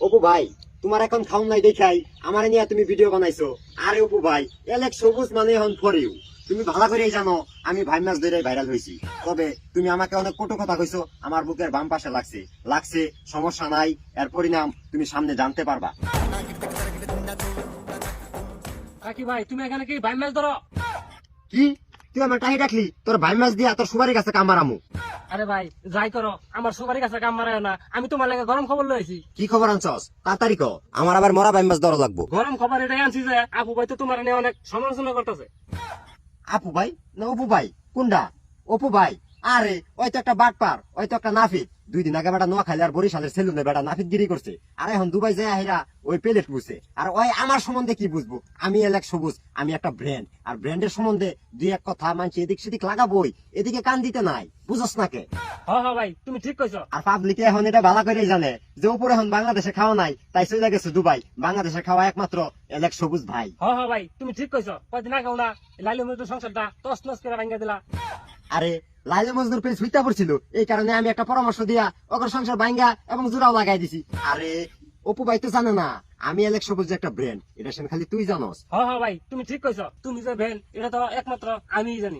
অপু ভাই তোমার এখন খাওন নাই দেখাই আমার নিয়ে তুমি ভিডিও বানাইছো। আরে অপু ভাই এলেক সবুজ মানে এখন ফরিউ তুমি ভালো করেই জানো আমি ভাই মাস ধরে ভাইরাল হয়েছি তবে তুমি আমাকে অনেক কটু কথা কইছো আমার বুকের বাম পাশে লাগছে। লাগছে সমস্যা নাই এর পরিণাম তুমি সামনে জানতে পারবা। কাকি ভাই তুমি এখানে কি ভাই মাছ ধরো? কি? তুই আমার টাহি রাখলি তোর ভাই মাস দিয়া তোর সুবারি কাছে কামার আমু আরে ভাই যাই করো আমার সবারই কাছে কাম মারায় না। আমি তোমার লাগে গরম খবর লইছি। কি খবর আনছস? তাড়াতাড়ি কো আমার আবার মরা ভাই মাছ ধরা লাগবো। গরম খবর এটাই আনছি যে আপু ভাই তো তোমার নিয়ে অনেক সমালোচনা করতেছে। আপু ভাই না অপু ভাই? কোনটা অপু ভাই। আরে ওই তো একটা বাটপার ওই তো একটা নাফিত দুই দিন আগে বেটা নোয়া খাইলে আর বরিশালের সেলুনে বেটা নাফিত গিরি করছে। আর এখন দুবাই যায় আহিরা ওই প্লেট বুঝছে আর ওই আমার সম্বন্ধে কি বুঝব? আমি এলাক সবুজ আমি একটা ব্র্যান্ড। আর ব্র্যান্ডের সম্বন্ধে দুই এক কথা মানছি এদিক সেদিক লাগাবোই এদিকে কান দিতে নাই। বুঝস নাকে হ হ ভাই তুমি ঠিক কইছো। আর পাবলিকে এখন এটা ভালো করে জানে যে উপরে এখন বাংলাদেশে খাওয়া নাই তাই চলে গেছে দুবাই। বাংলাদেশে খাওয়া একমাত্র এলাক সবুজ ভাই। হ হ ভাই তুমি ঠিক কইছো। কয়দিন আগে না লাইলে মতো সংসারটা তস নস করে ভাঙ্গা দিলা। আরে লাইলে মজনুর পেয়ে সুইতা পড়ছিল। এই কারণে আমি একটা পরামর্শ দিয়া ওকর সংসার ভাঙ্গা এবং জোড়াও লাগাই দিছি। আরে, অপু ভাই তো জানে না, আমি এলেক সবুজ একটা ব্র্যান্ড এটা খালি তুই জানো হ্যাঁ হ্যাঁ ভাই, তুমি ঠিক কইছো। তুমি যে ব্র্যান্ড এটা তো একমাত্র আমিই জানি।